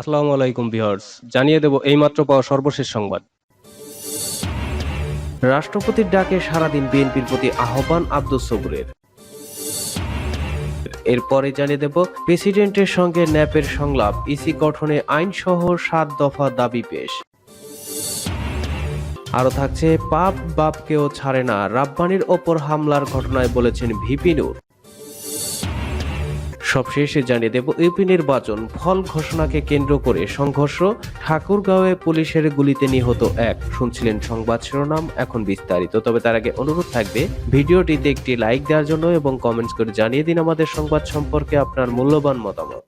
আসসালামু আলাইকুম ভিউয়ার্স, জানিয়ে দেব এইমাত্র পাওয়া সর্বশেষ সংবাদ। রাষ্ট্রপতির ডাকে সারাদিন বিএনপির প্রতি আহ্বান আব্দুস সবুরের। এরপরে জানিয়ে দেব, প্রেসিডেন্টের সঙ্গে ন্যাপের সংলাপ, ইসি গঠনে আইন সহ সাত দফা দাবি পেশ। আরও থাকছে, পাপ বাপকেও ছাড়ে না, রাব্বানির ওপর হামলার ঘটনায় বলেছেন ভিপি নূর। সবশেষে জানিয়ে দেব ইউপি নির্বাচন ফল ঘোষণাকে কেন্দ্র করে সংঘর্ষ। ঠাকুরগাঁওয়ে পুলিশের গুলিতে নিহত এক। শুনছিলেন সংবাদ শিরোনাম, এখন বিস্তারিত। তবে তার আগে অনুরোধ থাকবে, ভিডিওটিতে একটি লাইক দেওয়ার জন্য এবং কমেন্টস করে জানিয়ে দিন আমাদের সংবাদ সম্পর্কে আপনার মূল্যবান মতামত।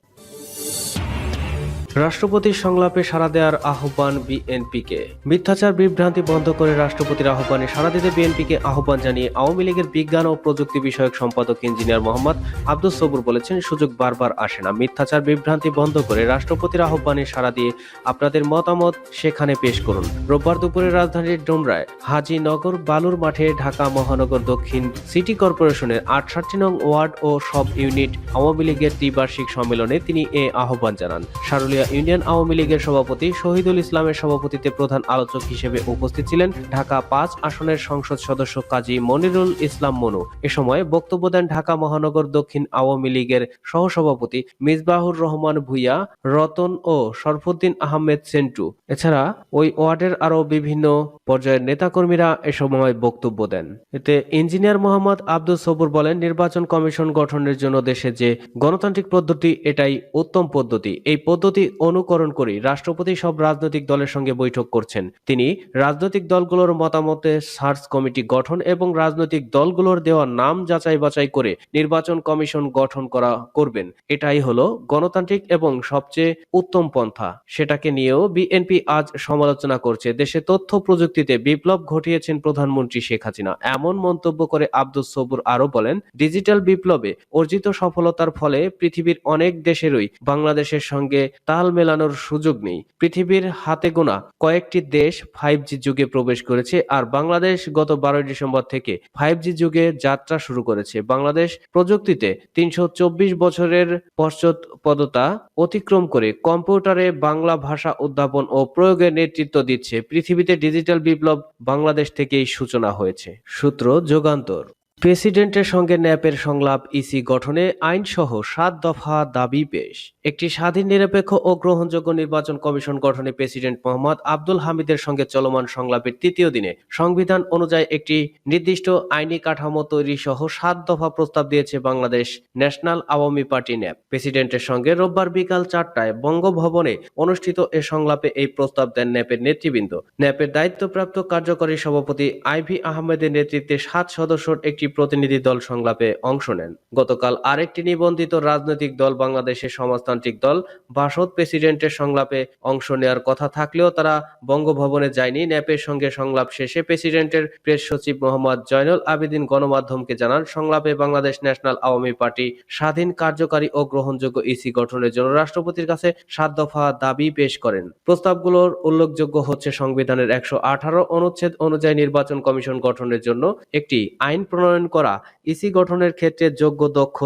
রাষ্ট্রপতির সংলাপে সাড়া দেওয়ার আহ্বান বিএনপিকে। মিথ্যাচার, বিভ্রান্তি বন্ধ করে রাষ্ট্রপতির আহ্বানে সাড়া দিতে বিএনপিকে আহ্বান জানিয়ে আওয়ামী লীগের বিজ্ঞান ও প্রযুক্তি বিষয়ক সম্পাদক ইঞ্জিনিয়ার মোহাম্মদ আব্দুল সবুর বলেছেন, সুযোগ বারবার আসে না। মিথ্যাচার, বিভ্রান্তি বন্ধ করে রাষ্ট্রপতির আহ্বানে সাড়া দিয়ে আপনাদের মতামত সেখানে পেশ করুন। রোববার দুপুরে রাজধানীর ডোমরায় হাজিনগর, বালুর মাঠে ঢাকা মহানগর দক্ষিণ সিটি কর্পোরেশনের আটষট্টি নং ওয়ার্ড ও সব ইউনিট আওয়ামী লীগের ত্রিবার্ষিক সম্মেলনে তিনি এ আহ্বান জানান। সারুলিয়া ইউনিয়ন আওয়ামী লীগের সভাপতি শহীদুল ইসলামের সভাপতিত্বে প্রধান আলোচক হিসেবে উপস্থিত ছিলেন ঢাকা পাঁচ আসনের সংসদ সদস্য কাজী মনিরুল ইসলাম মনু। এ সময় বক্তব্য দেন ঢাকা মহানগর দক্ষিণ আওয়ামী লীগের সহসভাপতি মিসবাহুর রহমান ভুইয়া, রতন ও শরফুদ্দিন আহমেদ সেন্টু। এছাড়া ওই ওয়ার্ডের আরও বিভিন্ন পর্যায়ের নেতাকর্মীরা এ সময় বক্তব্য দেন। এতে ইঞ্জিনিয়ার মোহাম্মদ আব্দুল সবুর বলেন, নির্বাচন কমিশন গঠনের জন্য দেশে যে গণতান্ত্রিক পদ্ধতি, এটাই উত্তম পদ্ধতি। এই পদ্ধতি অনুকরণ করে। রাষ্ট্রপতি সব রাজনৈতিক দলের সঙ্গে বৈঠক করছেন। তিনি রাজনৈতিক দলগুলোর মতামতে সার্চ কমিটি গঠন এবং রাজনৈতিক দলগুলোর দেওয়া নাম যাচাই বাছাই করে নির্বাচন কমিশন গঠন করা করবেন। এটাই হলো গণতান্ত্রিক এবং সবচেয়ে উত্তম পন্থা। সেটাকে নিয়েও বিএনপি আজ সমালোচনা করছে। দেশে তথ্য প্রযুক্তিতে বিপ্লব ঘটিয়েছেন প্রধানমন্ত্রী শেখ হাসিনা। এমন মন্তব্য করে আব্দুল সবুর আরও বলেন, ডিজিটাল বিপ্লবে অর্জিত সফলতার ফলে পৃথিবীর অনেক দেশেরই বাংলাদেশের সঙ্গে তাল মেলানোর সুযোগ নেই। পৃথিবীর হাতে গোনা কয়েকটি দেশ ফাইভ জি যুগে প্রবেশ করেছে আর বাংলাদেশ গত বারোই ডিসেম্বর থেকে ফাইভ জি যুগে যাত্রা শুরু করেছে। বাংলাদেশ প্রযুক্তিতে তিনশো চব্বিশ বছরের পশ্চাৎপদতা অতিক্রম করে কম্পিউটারে বাংলা ভাষা উদ্ভাবন ও প্রয়োগের নেতৃত্ব দিচ্ছে। পৃথিবীতে ডিজিটাল বিপ্লব বাংলাদেশ থেকেই সূচনা হয়েছে। সূত্র যুগান্তর। প্রেসিডেন্টের সঙ্গে ন্যাপের সংলাপ ইসি গঠনে আইনসহ সাত দফা দাবি পেশ। একটি স্বাধীন, নিরপেক্ষ ও গ্রহণযোগ্য নির্বাচন কমিশন গঠনে প্রেসিডেন্ট মোহাম্মদ আব্দুল হামিদের সঙ্গে চলমান সংলাপের তৃতীয় দিনে সংবিধান অনুযায়ী একটি নির্দিষ্ট আইনি কাঠামো তৈরি সহ সাত দফা প্রস্তাব দিয়েছে Bangladesh national Awami party nap. প্রেসিডেন্টের সঙ্গে রোববার বিকাল চারটায় বঙ্গভবনে অনুষ্ঠিত এ সংলাপে এই প্রস্তাব দেন ন্যাপের নেতৃবৃন্দ। ন্যাপের দায়িত্বপ্রাপ্ত কার্যকরী সভাপতি আইভি আহমেদের নেতৃত্বে সাত সদস্যর একটি প্রতিনিধি দল সংলাপে অংশ নেন। গতকাল আরেকটি নিবন্ধিত রাজনৈতিক দল বাংলাদেশের সমাজতান্ত্রিক দল বাসদ প্রেসিডেন্টের সংলাপে অংশ নেওয়ার কথা থাকলেও তারা বঙ্গভবনে যায়নি। ন্যাপের সঙ্গে সংলাপ শেষে প্রেসিডেন্টের প্রেস সচিব মোহাম্মদ জয়নুল আবেদিন গণমাধ্যমকে জানান, সংলাপে বাংলাদেশ ন্যাশনাল আওয়ামী পার্টি স্বাধীন, কার্যকারী ও গ্রহণযোগ্য ইসি গঠনের জন্য রাষ্ট্রপতির কাছে সাত দফা দাবি পেশ করেন। প্রস্তাবগুলোর উল্লেখযোগ্য হচ্ছে সংবিধানের একশো আঠারো অনুচ্ছেদ অনুযায়ী নির্বাচন কমিশন গঠনের জন্য একটি আইন প্রণয়ন করা। ইসি গঠনের ক্ষেত্রে যোগ্য, দক্ষ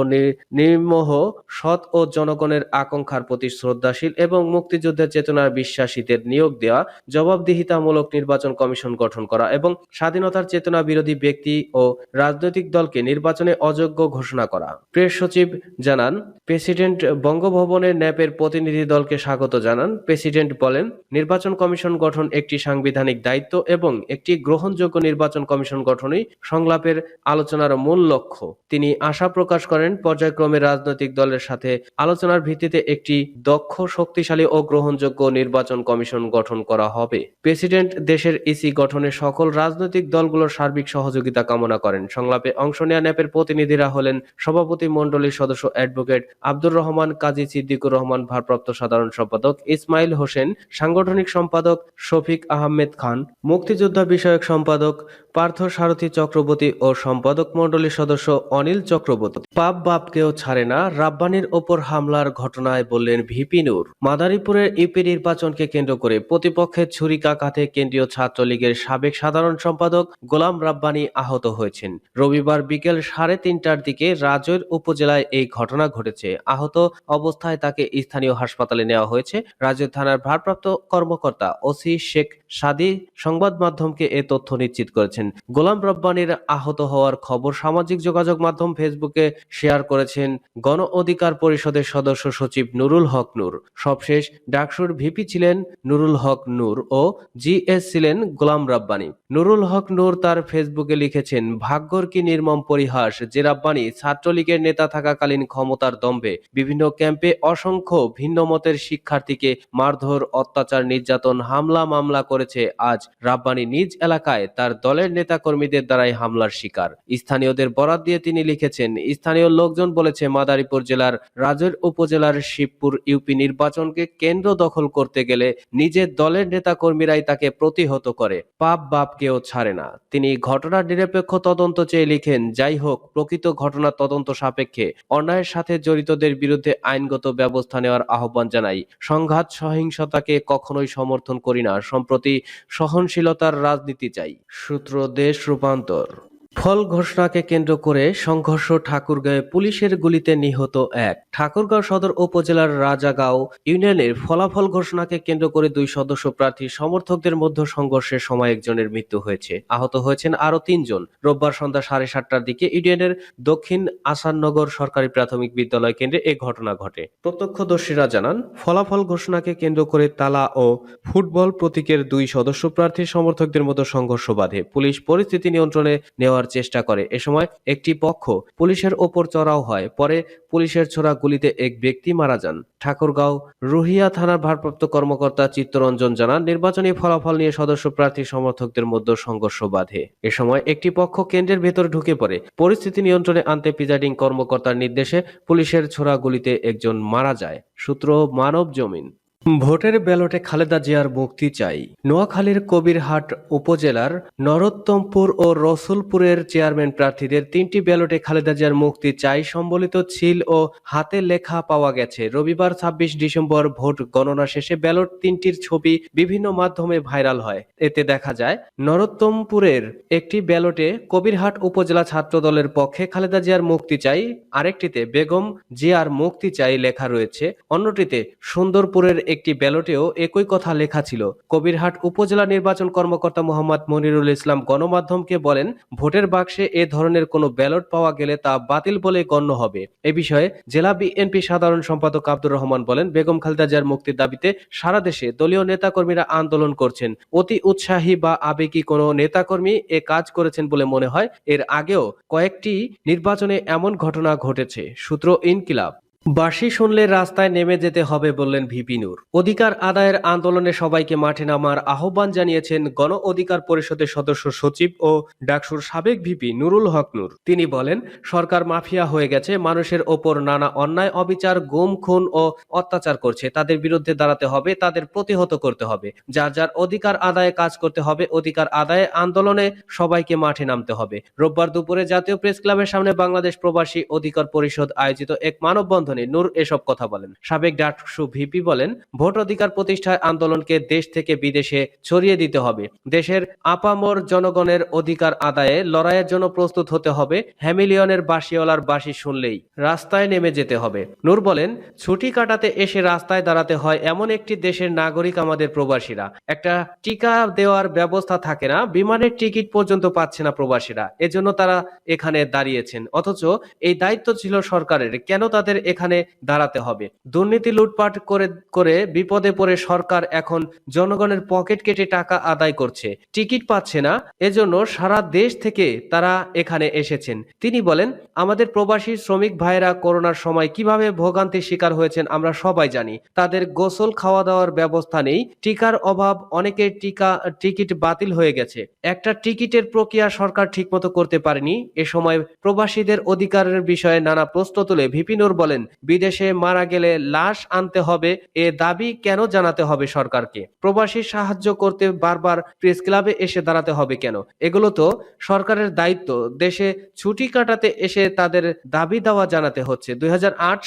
নির্মোহ, সৎ ও জনগণের আকাঙ্ক্ষার প্রতি শ্রদ্ধাশীল এবং মুক্তিযুদ্ধের চেতনার বিশ্বাসীদের নিয়োগ দেওয়া, জবাবদিহিতামূলক নির্বাচন কমিশন গঠন করা এবং স্বাধীনতার চেতনা বিরোধী ব্যক্তি ও রাজনৈতিক দলকে নির্বাচনে অযোগ্য ঘোষণা করা। প্রেস সচিব জানান, প্রেসিডেন্ট বঙ্গভবনে ন্যাপের প্রতিনিধি দলকে স্বাগত জানান। প্রেসিডেন্ট বলেন, নির্বাচন কমিশন গঠন একটি সাংবিধানিক দায়িত্ব এবং একটি গ্রহণযোগ্য নির্বাচন কমিশন গঠনই সংলাপের আলোচনার মূল লক্ষ্য। তিনি আশা প্রকাশ করেন, পর্যায়ক্রমে রাজনৈতিক দলের সাথে আলোচনার ভিত্তিতে একটি দক্ষ, শক্তিশালী ও গ্রহণযোগ্য নির্বাচন কমিশন গঠন করা হবে। প্রেসিডেন্ট দেশের ইসি গঠনে সকল রাজনৈতিক দলগুলোর সার্বিক সহযোগিতা কামনা করেন। সংলাপে অংশ নেওয়া ন্যাপের প্রতিনিধিরা হলেন সভাপতি মণ্ডলীর সদস্য অ্যাডভোকেট আব্দুর রহমান, কাজী সিদ্দিকুর রহমান, ভারপ্রাপ্ত সাধারণ সম্পাদক ইসমাইল হোসেন, সাংগঠনিক সম্পাদক শফিক আহমেদ খান, মুক্তিযোদ্ধা বিষয়ক সম্পাদক পার্থ সারথী চক্রবর্তী ও সম্পাদক সম্পাদক মণ্ডলীর সদস্য অনিল চক্রবর্তী। পাপ বাপকেও ছাড়ে না রাব্বানির ওপর হামলার ঘটনায় বললেন ভিপি নূর। মাদারীপুরের ইউপি নির্বাচনকে কেন্দ্র করে প্রতিপক্ষের ছুরিকাঘাতে কেন্দ্রীয় ছাত্রলীগের সাবেক সাধারণ সম্পাদক গোলাম রাব্বানি আহত হয়েছেন। রবিবার বিকেল সাড়ে তিনটার দিকে রাজৈর উপজেলায় এই ঘটনা ঘটেছে। আহত অবস্থায় তাকে স্থানীয় হাসপাতালে নেওয়া হয়েছে। রাজৈর থানার ভারপ্রাপ্ত কর্মকর্তা ওসি শেখ সাদি সংবাদ মাধ্যমকে এ তথ্য নিশ্চিত করেছেন। গোলাম রব্বানির আহত হওয়ার খবর সামাজিক যোগাযোগ মাধ্যম ফেসবুকে শেয়ার করেছেন গণ অধিকার পরিষদের সদস্য সচিব নুরুল হক নূর। সবশেষ, ডাকসুর ভিপি ছিলেন নুরুল হক নূর ও জিএস ছিলেন গোলাম রাব্বানি। নুরুল হক নূর তার ফেসবুকে লিখেছেন, ভাগ্যর কি নির্মম পরিহাস, যে রাব্বানি ছাত্রলীগের নেতা থাকাকালীন ক্ষমতার দম্ভে বিভিন্ন ক্যাম্পে অসংখ্য ভিন্ন মতের শিক্ষার্থীকে মারধর, অত্যাচার, নির্যাতন, হামলা, মামলা করেছে। আজ রাব্বানি নিজ এলাকায় তার দলের নেতাকর্মীদের দ্বারাই হামলার শিকার। স্থানীয়দের বরাত দিয়ে তিনি লিখেছেন, স্থানীয় লোকজন বলেছে, মাদারীপুর জেলার রাজৈর উপজেলার শিবপুর ইউপি নির্বাচনকে কেন্দ্র দখল করতে গেলে নিজের দলের নেতা কর্মীরাই তাকে প্রতিহত করে। পাপ বাপকেও ছাড়ে না। তিনি ঘটনার নিরপেক্ষ তদন্ত চেয়ে লিখেন, যাই হোক, প্রকৃত ঘটনা তদন্ত সাপেক্ষে অন্যায়ের সাথে জড়িতদের বিরুদ্ধে আইনগত ব্যবস্থা নেওয়ার আহ্বান জানাই। সংঘাত, সহিংসতাকে কখনোই সমর্থন করি না। সম্প্রতি সহনশীলতার রাজনীতি চাই। সূত্র দেশ রূপান্তর। ফল ঘোষণাকে কেন্দ্র করে সংঘর্ষ ঠাকুরগাঁয়ে পুলিশের গুলিতে নিহত এক। ঠাকুরগাঁও সদর উপজেলার রাজাগাঁও ইউনিয়নের ফলাফল ঘোষণাকে কেন্দ্র করে দুই সদস্য প্রার্থী সমর্থকদের মধ্যে সংঘর্ষের সময় একজনের মৃত্যু হয়েছে। আহত হয়েছেন আরও তিনজন। রোববার সন্ধ্যা সাড়ে সাতটার দিকে ইউনিয়নের দক্ষিণ আসাননগর সরকারি প্রাথমিক বিদ্যালয় কেন্দ্রে এ ঘটনা ঘটে। প্রত্যক্ষদর্শীরা জানান, ফলাফল ঘোষণাকে কেন্দ্র করে তালা ও ফুটবল প্রতীকের দুই সদস্য প্রার্থী সমর্থকদের মধ্যে সংঘর্ষ বাধে। পুলিশ পরিস্থিতি নিয়ন্ত্রণে নেওয়ার চেষ্টা করে। এ সময় একটি পক্ষ পুলিশের ওপর চড়াও হয়। পরে পুলিশের ছোড়া গুলিতে এক ব্যক্তি মারা যান। ঠাকুরগাঁও রুহিয়া থানার ভারপ্রাপ্ত কর্মকর্তা চিত্তরঞ্জন জানান, নির্বাচনী ফলাফল নিয়ে সদস্য প্রার্থী সমর্থকদের মধ্যে সংঘর্ষ বাধে। এ সময় একটি পক্ষ কেন্দ্রের ভেতর ঢুকে পড়ে। পরিস্থিতি নিয়ন্ত্রণে আনতে প্রিজাইডিং কর্মকর্তার নির্দেশে পুলিশের ছোড়া গুলিতে একজন মারা যায়। সূত্র মানব জমিন ভোটের ব্যালটে খালেদা জিয়ার মুক্তি চাই। নোয়াখালীর কবিরহাট উপজেলার নরোত্তমপুর ও রসুলপুরের চেয়ারম্যান প্রার্থীদের তিনটি ব্যালটে খালেদা জিয়ার মুক্তি চাই সম্বলিত ছিল ও হাতে লেখা পাওয়া গেছে। রবিবার ছাব্বিশ ডিসেম্বর ভোট গণনা শেষে ব্যালট তিনটির ছবি বিভিন্ন মাধ্যমে ভাইরাল হয়। এতে দেখা যায়, নরোত্তমপুরের একটি ব্যালটে কবিরহাট উপজেলা ছাত্র দলের পক্ষে খালেদা জিয়ার মুক্তি চাই, আরেকটিতে বেগম জিয়ার মুক্তি চাই লেখা রয়েছে। অন্যটিতে সুন্দরপুরের একটি ব্যালটেও একই কথা লেখা ছিল। কবিরহাট উপজেলা নির্বাচন কর্মকর্তা মোহাম্মদ মনিরুল ইসলাম গণমাধ্যমকে বলেন, ভোটের বাক্সে এ ধরনের কোনো ব্যালট পাওয়া গেলে তা বাতিল বলে গণ্য হবে। এ বিষয়ে জেলা বিএনপি সাধারণ সম্পাদক আব্দুর রহমান বলেন, বেগম খালেদা জিয়ার মুক্তির দাবিতে সারা দেশে দলীয় নেতাকর্মীরা আন্দোলন করছেন। অতি উৎসাহী বা আবেগী কোনো নেতাকর্মী এ কাজ করেছেন বলে মনে হয়। এর আগেও কয়েকটি নির্বাচনে এমন ঘটনা ঘটেছে। সূত্র ইনকিলাব। বাঁশি শুনলে রাস্তায় নেমে যেতে হবে বললেন ভিপি নূর। অধিকার আদায়ের আন্দোলনে সবাইকে মাঠে নামার আহ্বান জানিয়েছেন গণ অধিকার পরিষদের সদস্য সচিব ও ডাকসুর সাবেক ভিপি নুরুল হক নূর। তিনি বলেন, সরকার মাফিয়া হয়ে গেছে, মানুষের ওপর নানা অন্যায়, অবিচার, গুম, খুন ও অত্যাচার করছে। তাদের বিরুদ্ধে দাঁড়াতে হবে, তাদের প্রতিহত করতে হবে। যার যার অধিকার আদায়ে কাজ করতে হবে, অধিকার আদায়ে আন্দোলনে সবাইকে মাঠে নামতে হবে। রোববার দুপুরে জাতীয় প্রেস ক্লাবের সামনে বাংলাদেশ প্রবাসী অধিকার পরিষদ আয়োজিত এক মানববন্ধনে নূর এসব কথা বলেন। সাবেক ডাকসু ভিপি বলেন, ভোট অধিকার প্রতিষ্ঠায় আন্দোলনকে দেশ থেকে বিদেশে ছড়িয়ে দিতে হবে। দেশের আপামর জনগণের অধিকার আদায়ে লড়াইয়ের জন্য প্রস্তুত হতে হবে, হ্যামিলিয়নের বাসিওয়ালার বাসি শুনলেই রাস্তায় নেমে যেতে হবে। নূর বলেন, ছুটি কাটাতে এসে রাস্তায় দাঁড়াতে হয় এমন একটি দেশের নাগরিক আমাদের প্রবাসীরা। একটা টিকা দেওয়ার ব্যবস্থা থাকে না, বিমানের টিকিট পর্যন্ত পাচ্ছে না প্রবাসীরা। এজন্য তারা এখানে দাঁড়িয়েছেন। অথচ এই দায়িত্ব ছিল সরকারের। কেন তাদের এখানে দাঁড়াতে হবে। দুর্নীতি লুটপাট করে করে বিপদে পড়ে সরকার এখন জনগণের পকেট কেটে টাকা আদায় করছে। টিকিট পাচ্ছে না, এজন্য সারা দেশ থেকে তারা এখানে এসেছেন। তিনি বলেন, আমাদের প্রবাসী শ্রমিক ভাইয়েরা করোনার সময় কীভাবে ভোগান্তির শিকার হয়েছেন আমরা সবাই জানি। তাদের গোসল খাওয়া দাওয়ার ব্যবস্থা নেই, টিকার অভাব অনেকের টিকা, টিকিট বাতিল হয়ে গেছে। একটা টিকিটের প্রক্রিয়া সরকার ঠিকমতো করতে পারেনি। এ সময় প্রবাসীদের অধিকারের বিষয়ে নানা প্রশ্ন তুলে ভিপিনুর বলেন বিদেশে মারা গেলে লাশ আনতে হবে, এ দাবি কেন জানাতে হবে সরকারকে? প্রবাসী সাহায্য করতে বারবার প্রেস ক্লাবে এসে দাঁড়াতে হবে কেন? এগুলো তো সরকারের দায়িত্ব। দেশে ছুটি কাটাতে এসে তাদের দাবি দাওয়া জানাতে হচ্ছে। দুই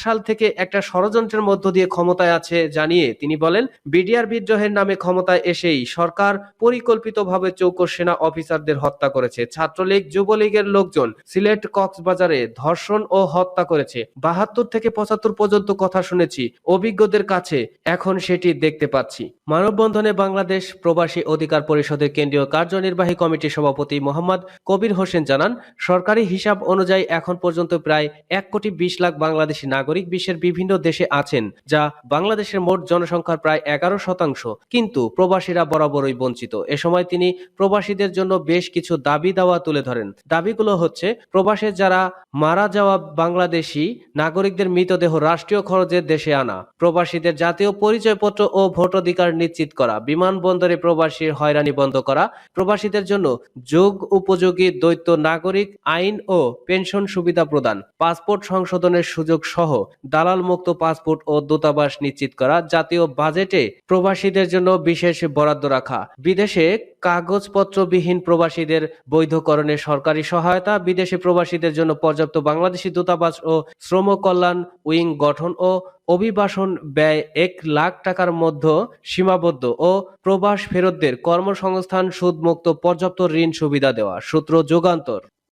সাল থেকে একটা ষড়যন্ত্রের মধ্য দিয়ে ক্ষমতায় আছে জানিয়ে তিনি বলেন, বিডিআর বিদ্রোহের নামে ক্ষমতায় এসেই সরকার পরিকল্পিতভাবে চৌকস সেনা অফিসারদের হত্যা করেছে। ছাত্রলীগ, যুবলীগের লোকজন সিলেট কক্সবাজারে ধর্ষণ ও হত্যা করেছে। বাহাত্তর থেকে পঁচাত্তর পর্যন্ত কথা শুনেছি, অভিজ্ঞদের কাছে এখন সেটি দেখতে পাচ্ছি। মানববন্ধনে বাংলাদেশ প্রবাসী অধিকার পরিষদের কেন্দ্রীয় কার্যনির্বাহী কমিটির সভাপতি মোহাম্মদ কবির হোসেন জানান, সরকারি হিসাব অনুযায়ী এখন পর্যন্ত প্রায় এক কোটি বিশ লাখ বাংলাদেশি নাগরিক বিশ্বের বিভিন্ন দেশে আছেন, যা বাংলাদেশের মোট জনসংখ্যার প্রায় এগারো শতাংশ। কিন্তু প্রবাসীরা বরাবরই বঞ্চিত। এ সময় তিনি প্রবাসীদের জন্য বেশ কিছু দাবি দাওয়া তুলে ধরেন। দাবিগুলো হচ্ছে, প্রবাসে যারা মারা যাওয়া বাংলাদেশি নাগরিকদের মৃতদেহ রাষ্ট্রীয় খরচে দেশে আনা। প্রবাসীদের জাতীয় পরিচয়পত্র ও ভোটাধিকার নিশ্চিত করা, বিমানবন্দরে প্রবাসীর হয়রানি বন্ধ করা, প্রবাসীদের জন্য যোগ উপযোগী দ্বৈত নাগরিক আইন ও পেনশন সুবিধা প্রদান, পাসপোর্ট সংশোধনের সুযোগ সহ দালাল মুক্ত পাসপোর্ট ও দূতাবাস নিশ্চিত করা, জাতীয় বাজেটে প্রবাসীদের জন্য বিশেষ বরাদ্দ রাখা, বিদেশে কাগজপত্রবিহীন প্রবাসীদের বৈধকরণে সরকারি সহায়তা, বিদেশি প্রবাসীদের জন্য পর্যাপ্ত বাংলাদেশি দূতাবাস ও শ্রম কল্যাণ উইং গঠন ও অভিবাসন ব্যয় এক লাখ টাকার মধ্যে সীমাবদ্ধ ও প্রবাস ফেরতদের কর্মসংস্থান সুদমুক্ত পর্যাপ্ত ঋণ সুবিধা দেওয়া। সূত্র যুগান্তর।